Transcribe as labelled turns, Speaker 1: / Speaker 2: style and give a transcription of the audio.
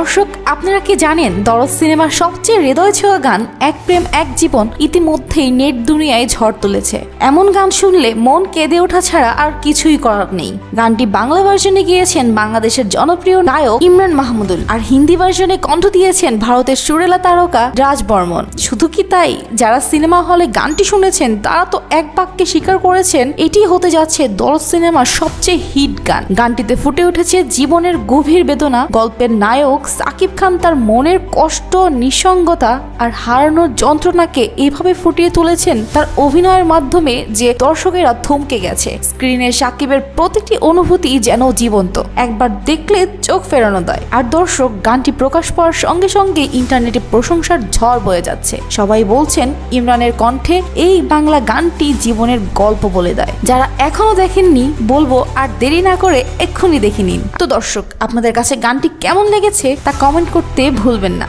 Speaker 1: দর্শক, আপনারা কি জানেন দরদ সিনেমার সবচেয়ে হৃদয় ছোঁয়া গান এক প্রেম, এক জীবন ইতিমধ্যেই নেট দুনিয়ায় ঝড় তুলেছে। এমন গান শুনলে মন কেঁদে ওঠা ছাড়া আর কিছুই করার নেই। গানটি বাংলা ভার্জনে গিয়েছেন বাংলাদেশের জনপ্রিয় নায়ক ইমরান মাহমুদুল আর হিন্দি ভার্জনে কণ্ঠ দিয়েছেন ভারতের সুরেলা তারকা রাজ বর্মন। শুধু কি তাই? যারা সিনেমা হলে গানটি শুনেছেন, তারা তো এক বাক্যে স্বীকার করেছেন, এটি হতে যাচ্ছে দরদ সিনেমার সবচেয়ে হিট গান। গানটিতে ফুটে উঠেছে জীবনের গভীর বেদনা, গল্পের নায়ক সাকিব খান তার মনের কষ্ট, নিঃসঙ্গতা আর হারানোর যন্ত্রণাকে এভাবে ফুটিয়ে তুলেছেন তার অভিনয়ের মাধ্যমে যে দর্শকেরা থমকে গেছে। স্ক্রিনে সাকিবের প্রতিটি অনুভূতি যেন জীবন্ত। একবার দেখলে চোখ ফেরানো দেয়। আর দর্শক, গানটি প্রকাশ পাওয়ার সঙ্গে সঙ্গে ইন্টারনেটে প্রশংসার ঝড় বয়ে যাচ্ছে। সবাই বলছেন, ইমরানের কণ্ঠে এই বাংলা গানটি জীবনের গল্প বলে দেয়। যারা এখনও দেখেননি, বলব আর দেরি না করে এক্ষুনি দেখে নিন। তো দর্শক, আপনাদের কাছে গানটি কেমন লেগেছে? তা কমেন্ট করতে ভুলবেন না।